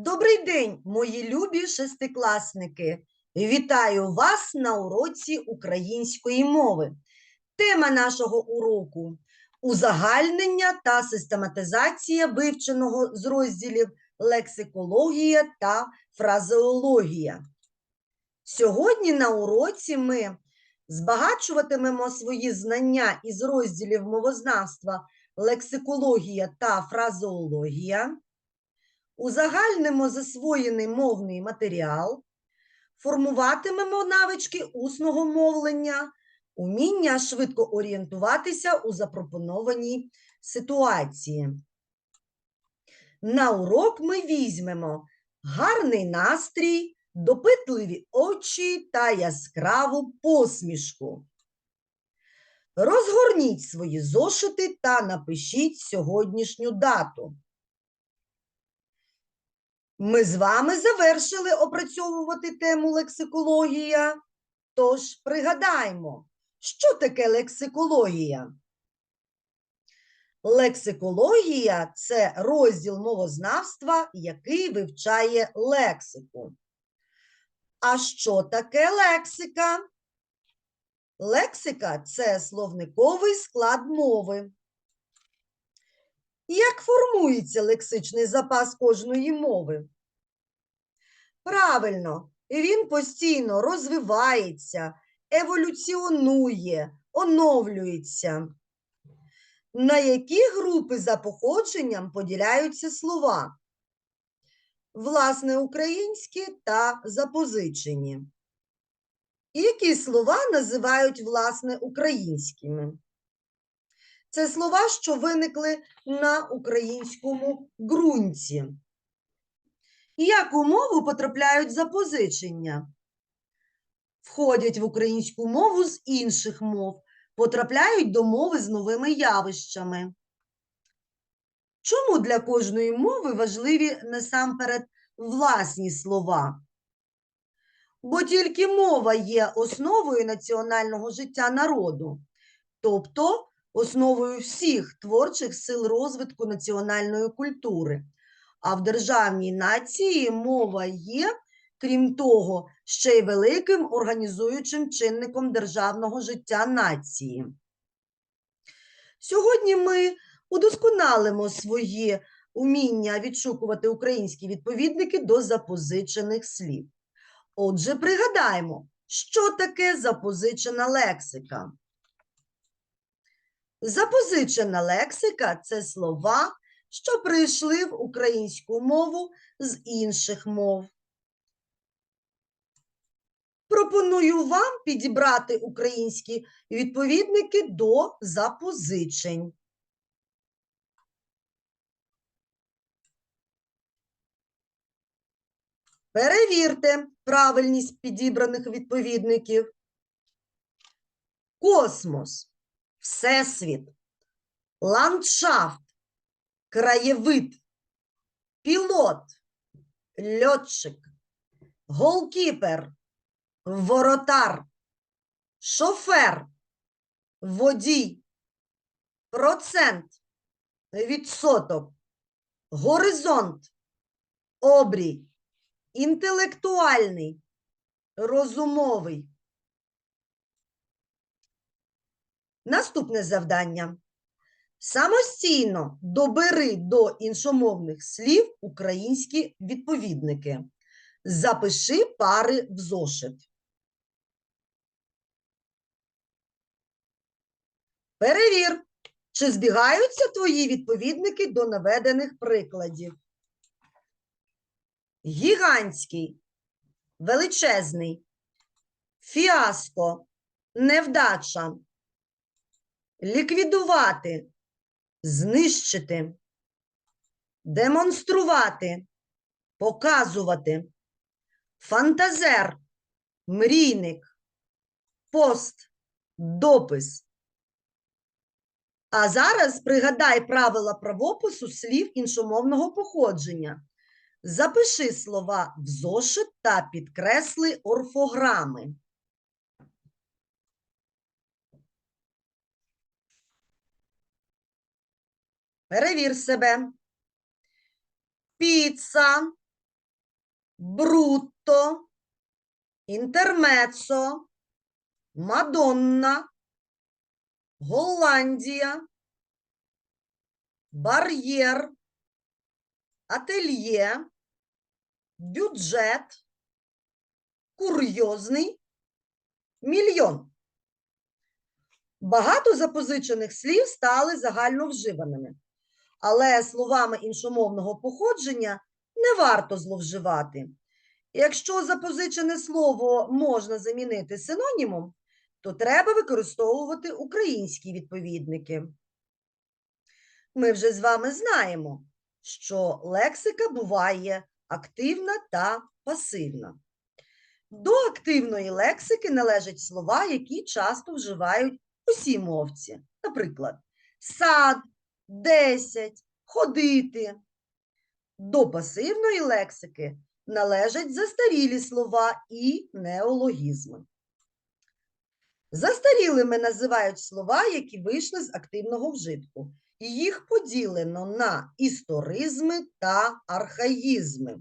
Добрий день, мої любі шестикласники! Вітаю вас на уроці української мови. Тема нашого уроку узагальнення та систематизація вивченого з розділів лексикологія та фразеологія. Сьогодні на уроці ми збагачуватимемо свої знання із розділів мовознавства лексикологія та фразеологія узагальнимо засвоєний мовний матеріал, формуватимемо навички усного мовлення, уміння швидко орієнтуватися у запропонованій ситуації. На урок ми візьмемо гарний настрій, допитливі очі та яскраву посмішку. Розгорніть свої зошити та напишіть сьогоднішню дату. Ми з вами завершили опрацьовувати тему лексикологія. Тож пригадаємо, що таке лексикологія? Лексикологія це розділ мовознавства, який вивчає лексику. А що таке лексика? Лексика це словниковий склад мови. Як формується лексичний запас кожної мови? Правильно, він постійно розвивається, еволюціонує, оновлюється. На які групи за походженням поділяються слова? Власне, українські та запозичені. Які слова називають власне українськими? Це слова, що виникли на українському ґрунті. Як у мову потрапляють запозичення? Входять в українську мову з інших мов, потрапляють до мови з новими явищами. Чому для кожної мови важливі насамперед власні слова? Бо тільки мова є основою національного життя народу, тобто основою всіх творчих сил розвитку національної культури. А в державній нації мова є, крім того, ще й великим організуючим чинником державного життя нації. Сьогодні ми удосконалимо свої уміння відшукувати українські відповідники до запозичених слів. Отже, пригадаємо, що таке запозичена лексика. Запозичена лексика це слова, що прийшли в українську мову з інших мов. Пропоную вам підібрати українські відповідники до запозичень. Перевірте правильність підібраних відповідників. Космос, Всесвіт, ландшафт, краєвид, пілот, льотчик, голкіпер, воротар, шофер, водій, процент, відсоток, горизонт, обрій, інтелектуальний, розумовий. Наступне завдання. Самостійно добери до іншомовних слів українські відповідники. Запиши пари в зошит. Перевір, чи збігаються твої відповідники до наведених прикладів. Гігантський, величезний, фіаско, невдача, ліквідувати, знищити, демонструвати, показувати, фантазер, мрійник, пост, допис. А зараз пригадай правила правопису слів іншомовного походження. Запиши слова в зошит та підкресли орфограми. Перевір себе. Піца, брутто, інтермецо, Мадонна, Голландія, бар'єр, ательє, бюджет, курйозний, мільйон. Багато запозичених слів стали загальновживаними, але словами іншомовного походження не варто зловживати. Якщо запозичене слово можна замінити синонімом, то треба використовувати українські відповідники. Ми вже з вами знаємо, що лексика буває активна та пасивна. До активної лексики належать слова, які часто вживають усі мовці. Наприклад, сад, десять, ходити. До пасивної лексики належать застарілі слова і неологізми. Застарілими називають слова, які вийшли з активного вжитку. Їх поділено на історизми та архаїзми.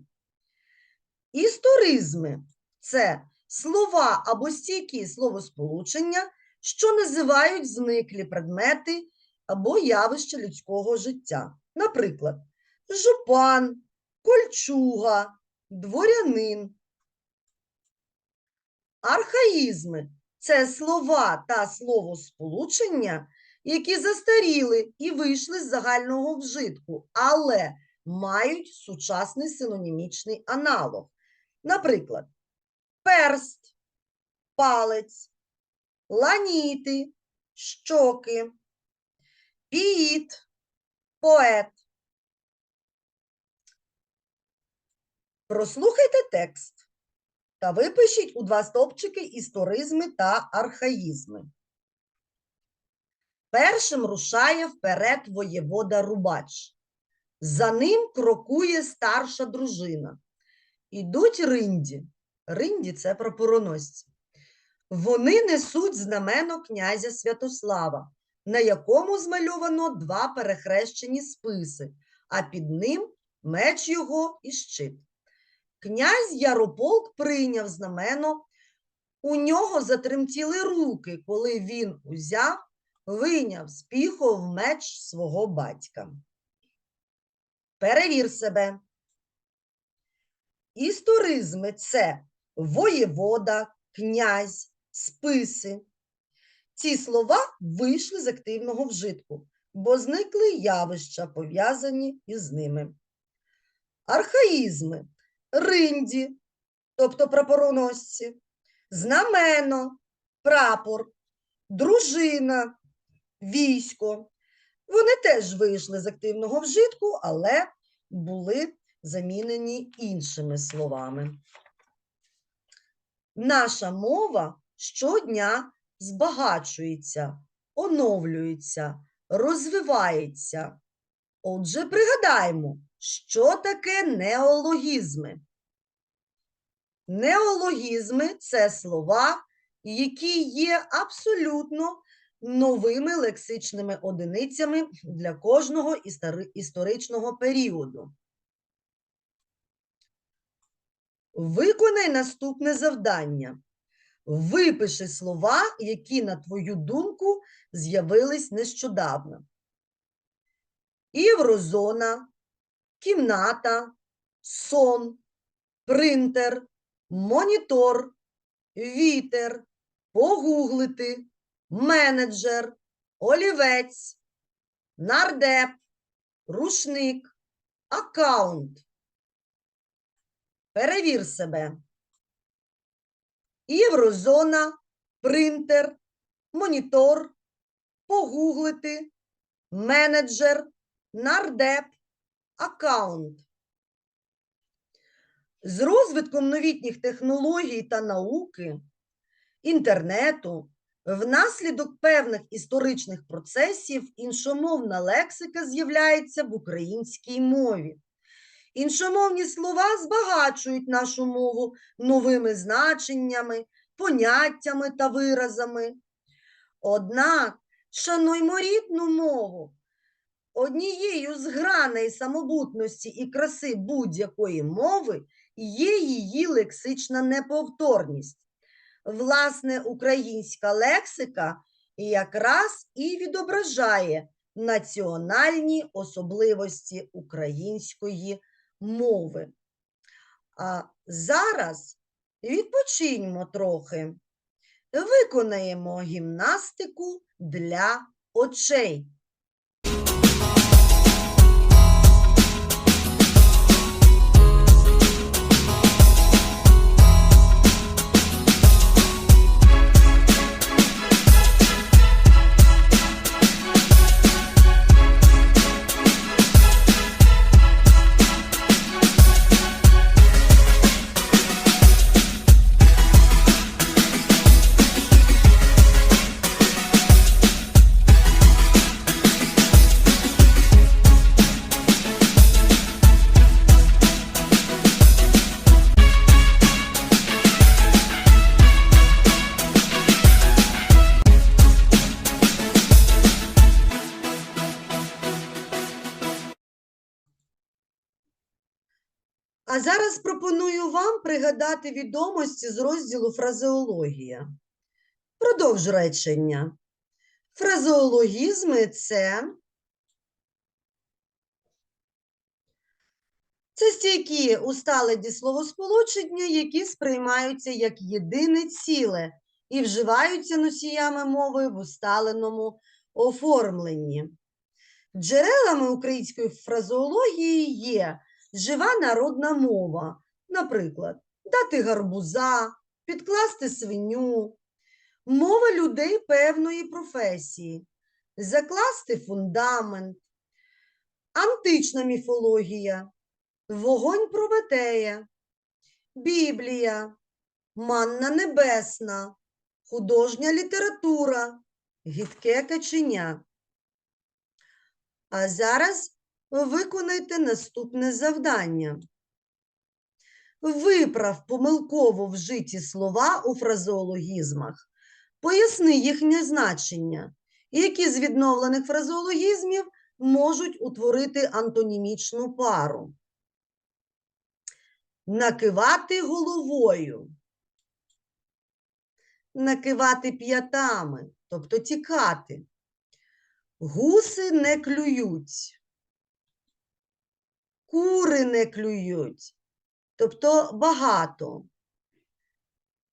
Історизми це слова або стійкі словосполучення, що називають зниклі предмети або явища людського життя. Наприклад, жупан, кольчуга, дворянин. Архаїзми це слова та словосполучення, які застаріли і вийшли з загального вжитку, але мають сучасний синонімічний аналог. Наприклад, перст, палець, ланіти, щоки, піїт, поет. Прослухайте текст та випишіть у два стовпчики історизми та архаїзми. Першим рушає вперед воєвода Рубач. За ним крокує старша дружина. Ідуть ринді. Ринді це прапороносці. Вони несуть знамено князя Святослава, на якому змальовано два перехрещені списи, а під ним меч його і щит. Князь Ярополк прийняв знамено. У нього затремтіли руки, коли він узяв, вийняв з піхов меч свого батька. Перевір себе. Історизми це воєвода, князь, списи. Ці слова вийшли з активного вжитку, бо зникли явища, пов'язані із ними. Архаїзми ринді, тобто прапороносці, знамено, прапор, дружина, військо. Вони теж вийшли з активного вжитку, але були замінені іншими словами. Наша мова щодня збагачується, оновлюється, розвивається. Отже, пригадаємо, що таке неологізми. Неологізми це слова, які є абсолютно новими лексичними одиницями для кожного історичного періоду. Виконай наступне завдання. Випиши слова, які, на твою думку, з'явились нещодавно. Єврозона, кімната, сон, принтер, монітор, вітер, погуглити, менеджер, олівець, нардеп, рушник, аккаунт. Перевір себе. Єврозона, принтер, монітор, погуглити, менеджер, нардеп, аккаунт. З розвитком новітніх технологій та науки, інтернету, внаслідок певних історичних процесів іншомовна лексика з'являється в українській мові. Іншомовні слова збагачують нашу мову новими значеннями, поняттями та виразами. Однак, шануймо рідну мову, однією з граней самобутності і краси будь-якої мови є її лексична неповторність. Власне, українська лексика якраз і відображає національні особливості української мови. А зараз відпочиньмо трохи, виконаємо гімнастику для очей. Пропоную вам пригадати відомості з розділу фразеологія. Продовж речення. Фразеологізми це, це стійкі усталеді словосполучення, які сприймаються як єдине ціле і вживаються носіями мови в усталеному оформленні. Джерелами української фразеології є жива народна мова, наприклад, дати гарбуза, підкласти свиню, мова людей певної професії, закласти фундамент, антична міфологія, вогонь Прометея, Біблія, манна небесна, художня література, гідке каченя. А зараз виконайте наступне завдання. Виправ помилково вжиті слова у фразеологізмах, поясни їхнє значення, які з відновлених фразеологізмів можуть утворити антонімічну пару. Накивати головою. Накивати п'ятами, тобто тікати. Гуси не клюють кури не клюють, тобто багато.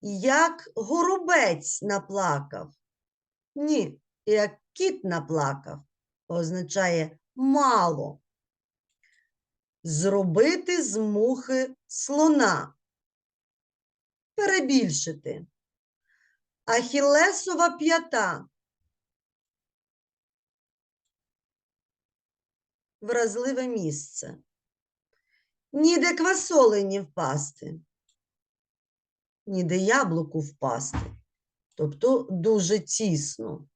Як горобець наплакав. Ні, як кіт наплакав, означає мало. Зробити з мухи слона. Перебільшити. Ахілесова п'ята. Вразливе місце. Ніде квасолені впасти, ніде яблуку впасти, тобто дуже тісно.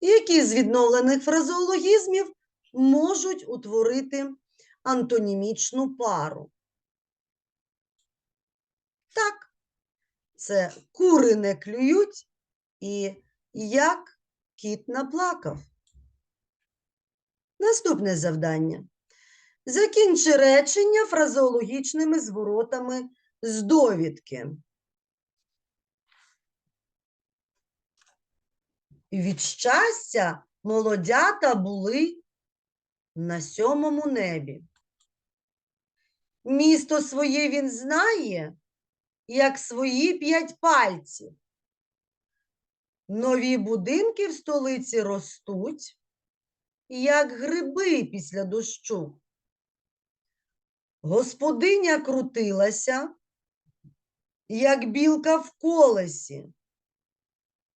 Які з відновлених фразеологізмів можуть утворити антонімічну пару? Так, це кури не клюють і як кіт наплакав. Наступне завдання. Закінчи речення фразеологічними зворотами з довідки. Від щастя молодята були на сьомому небі. Місто своє він знає, як свої п'ять пальців. Нові будинки в столиці ростуть, як гриби після дощу. Господиня крутилася, як білка в колесі.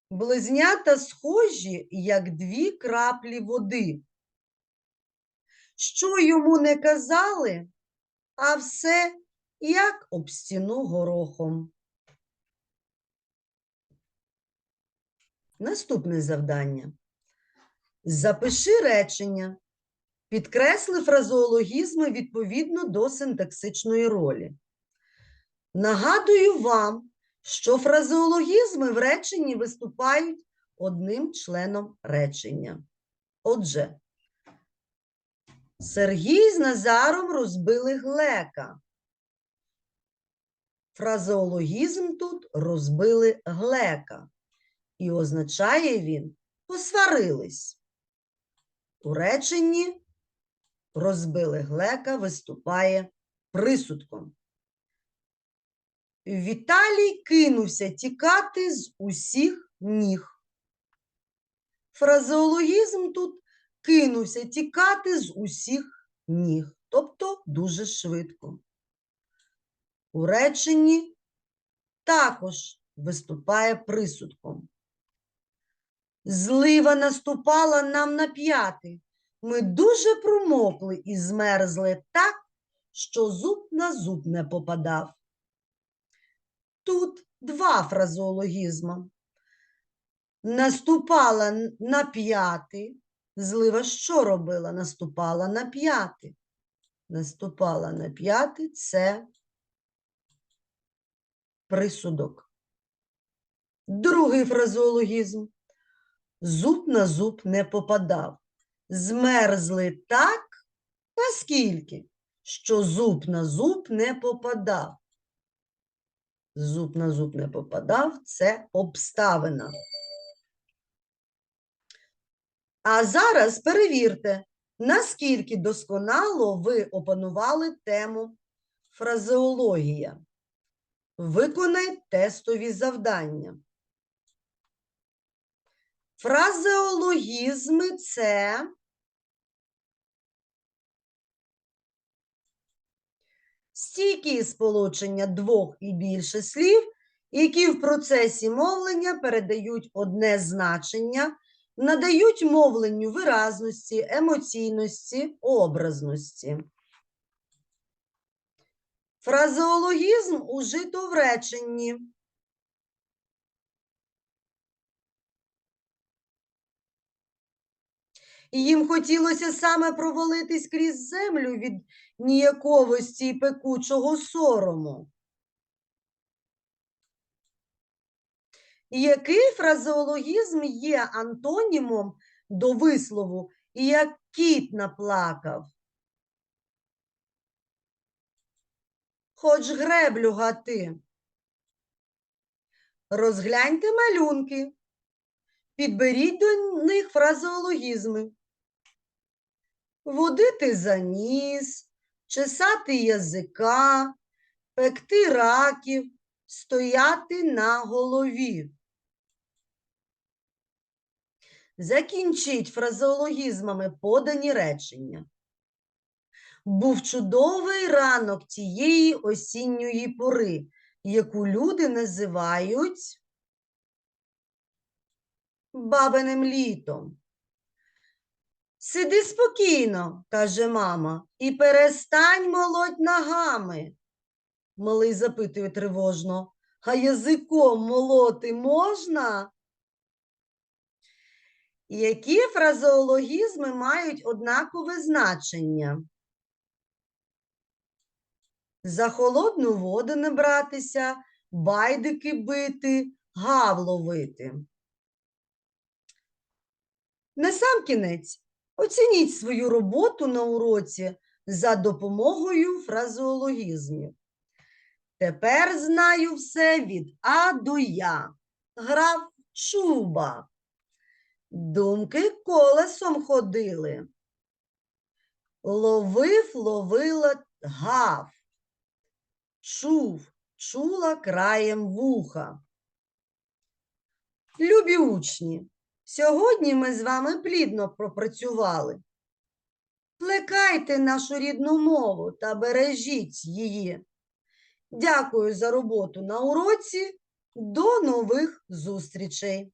Близнята схожі, як дві краплі води. Що йому не казали, а все як об стіну горохом. Наступне завдання. Запиши речення, підкресли фразеологізми відповідно до синтаксичної ролі. Нагадую вам, що фразеологізми в реченні виступають одним членом речення. Отже, Сергій з Назаром розбили глека. Фразеологізм тут розбили глека. І означає він посварились. У реченні розбили глека виступає присудком. Віталій кинувся тікати з усіх ніг. Фразеологізм тут кинувся тікати з усіх ніг, тобто дуже швидко. У реченні також виступає присудком. Злива наступала нам на п'яти. Ми дуже промокли і змерзли так, що зуб на зуб не попадав. Тут два фразеологізми. Наступала на п'яти. Злива що робила? Наступала на п'яти. Наступала на п'яти це присудок. Другий фразеологізм. Зуб на зуб не попадав. Змерзли так, наскільки, що зуб на зуб не попадав. Зуб на зуб не попадав це обставина. А зараз перевірте, наскільки досконало ви опанували тему фразеологія. Виконай тестові завдання. Фразеологізми це стійкі сполучення двох і більше слів, які в процесі мовлення передають одне значення, надають мовленню виразності, емоційності, образності. Фразеологізм ужито в реченні. І їм хотілося саме провалитись крізь землю від ніяковості і пекучого сорому. Який фразеологізм є антонімом до вислову як кіт наплакав? Хоч греблю гати. Розгляньте малюнки. Підберіть до них фразеологізми. Водити за ніс, чесати язика, пекти раків, стояти на голові. Закінчіть фразеологізмами подані речення. Був чудовий ранок тієї осінньої пори, яку люди називають бабиним літом. Сиди спокійно, каже мама, і перестань молоть ногами. Малий запитує тривожно, а язиком молоти можна? Які фразеологізми мають однакове значення? За холодну воду не братися, байдики бити, гав ловити. Насамкінець, оцініть свою роботу на уроці за допомогою фразеологізмів. Тепер знаю все від А до Я. Грав чуба. Думки колесом ходили. Ловив, ловила гав. Чув, чула краєм вуха. Любі учні, сьогодні ми з вами плідно пропрацювали. Плекайте нашу рідну мову та бережіть її. Дякую за роботу на уроці. До нових зустрічей!